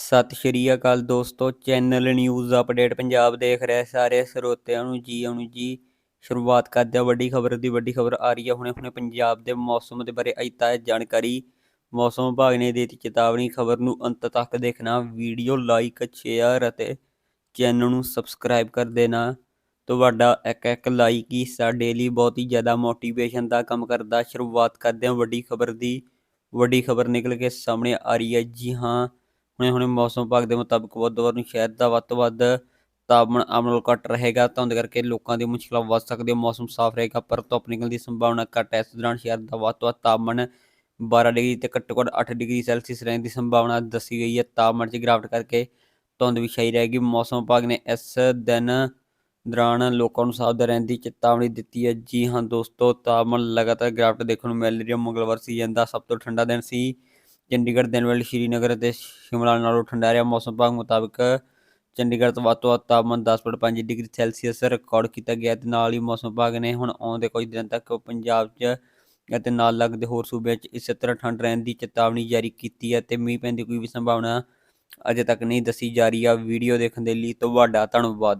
ਸਤਿ ਸ਼੍ਰੀ ਅਕਾਲ ਦੋਸਤੋ, channel news update Punjab ਦੇਖ ਰਹੇ ਸਾਰੇ ਸਰੋਤਿਆਂ ਨੂੰ ਜੀ ਆਉਣ ਜੀ। ਸ਼ੁਰੂਆਤ ਕਰਦੇ ਹਾਂ, ਵੱਡੀ ਖਬਰ ਦੀ, ਵੱਡੀ ਖਬਰ ਆ ਰਹੀ ਹੈ। ਹੁਣੇ ਹੁਣੇ ਪੰਜਾਬ ਦੇ ਮੌਸਮ ਦੇ ਬਾਰੇ ਅਜੇ ਤਾਜ਼ਾ ਜਾਣਕਾਰੀ। ਮੌਸਮ ਵਿਭਾਗ ਨੇ ਦਿੱਤੀ ਚੇਤਾਵਨੀ, ਖਬਰ ਨੂੰ ਅੰਤ ਤੱਕ ਦੇਖਣਾ। ਵੀਡੀਓ ਲਾਈਕ, ਸ਼ੇਅਰ ਅਤੇ ਚੈਨਲ ਨੂੰ ਸਬਸਕ੍ਰਾਈਬ ਕਰ ਦੇਣਾ। ਤੁਹਾਡਾ ਇੱਕ ਇੱਕ ਲਾਈਕ ਹੀ ਸਾਡੇ ਲਈ ਬਹੁਤ ਹੀ ਜ਼ਿਆਦਾ ਮੋਟੀਵੇਸ਼ਨ ਦਾ ਕੰਮ ਕਰਦਾ। ਸ਼ੁਰੂਆਤ ਕਰਦੇ ਹਾਂ ਵੱਡੀ ਖਬਰ ਦੀ। ਵੱਡੀ ਖਬਰ ਨਿਕਲ ਕੇ ਸਾਹਮਣੇ ਆ ਰਹੀ ਹੈ। ਜੀ ਹਾਂ ਹੁਣੇ ਹੁਣੇ ਮੌਸਮ ਵਿਭਾਗ ਦੇ ਮੁਤਾਬਕ ਬੁੱਧਵਾਰ ਨੂੰ ਸ਼ਹਿਰ ਦਾ ਵੱਧ ਤੋਂ ਵੱਧ ਤਾਪਮਾਨ ਆਮ ਨਾਲੋਂ ਘੱਟ ਰਹੇਗਾ ਧੁੰਦ ਕਰਕੇ ਲੋਕਾਂ ਦੀ ਮੁਸ਼ਕਲਾਂ ਵੱਧ ਸਕਦੀਆਂ, ਮੌਸਮ ਸਾਫ਼ ਰਹੇਗਾ, ਪਰ ਧੁੱਪ ਨਿਕਲਣ ਦੀ ਸੰਭਾਵਨਾ ਘੱਟ ਹੈ। ਇਸ ਦੌਰਾਨ ਸ਼ਹਿਰ ਦਾ ਵੱਧ ਤੋਂ ਵੱਧ ਤਾਪਮਾਨ 12 ਡਿਗਰੀ ਤੇ ਘੱਟੋ ਘੱਟ 8 ਡਿਗਰੀ ਸੈਲਸੀਅਸ ਰਹਿਣ ਦੀ ਸੰਭਾਵਨਾ ਦੱਸੀ ਗਈ ਹੈ। ਤਾਪਮਾਨ 'ਚ ਗਿਰਾਵਟ ਕਰਕੇ ਧੁੰਦ ਵੀ ਛਾਈ ਰਹੇਗੀ। ਮੌਸਮ ਵਿਭਾਗ ਨੇ ਇਸ ਦਿਨ ਦੌਰਾਨ ਲੋਕਾਂ ਨੂੰ ਸਾਵਧਾਨ ਰਹਿਣ ਦੀ ਚੇਤਾਵਨੀ ਦਿੱਤੀ ਹੈ। ਜੀ ਹਾਂ ਦੋਸਤੋ, ਤਾਪਮਾਨ ਲਗਾਤਾਰ ਗਿਰਾਵਟ ਦੇਖਣ ਨੂੰ ਮਿਲ ਰਹੀ ਹੈ। ਮੰਗਲਵਾਰ ਸੀਜ਼ਨ ਦਾ ਸਭ ਤੋਂ ਠੰਡਾ ਦਿਨ ਸੀ। ਚੰਡੀਗੜ੍ਹ ਦਿਨ ਵੇਲੇ ਸ਼੍ਰੀਨਗਰ ਅਤੇ ਸ਼ਿਮਲਾ ਨਾਲੋਂ ਠੰਡਾ ਰਿਹਾ ਮੌਸਮ। ਵਿਭਾਗ ਮੁਤਾਬਕ ਚੰਡੀਗੜ੍ਹ ਤੋਂ ਵੱਧ ਤੋਂ ਵੱਧ ਤਾਪਮਾਨ 10.5 ਡਿਗਰੀ ਸੈਲਸੀਅਸ ਰਿਕਾਰਡ ਕੀਤਾ ਗਿਆ ਤੇ ਨਾਲ ਹੀ ਮੌਸਮ ਵਿਭਾਗ ਨੇ ਹੁਣ ਆਉਂਦੇ ਕੁਝ ਦਿਨ ਤੱਕ ਪੰਜਾਬ 'ਚ ਅਤੇ ਨਾਲ ਲੱਗਦੇ ਹੋਰ ਸੂਬਿਆਂ 'ਚ ਇਸੇ ਤਰ੍ਹਾਂ ਠੰਡ ਰਹਿਣ ਦੀ ਚੇਤਾਵਨੀ ਜਾਰੀ ਕੀਤੀ ਹੈ ਤੇ ਮੀਂਹ ਪੈਣ ਦੀ ਕੋਈ ਵੀ ਸੰਭਾਵਨਾ ਅਜੇ ਤੱਕ ਨਹੀਂ ਦੱਸੀ ਜਾ ਰਹੀ। ਆ ਵੀਡੀਓ ਦੇਖਣ ਦੇ ਲਈ ਤੁਹਾਡਾ ਧੰਨਵਾਦ।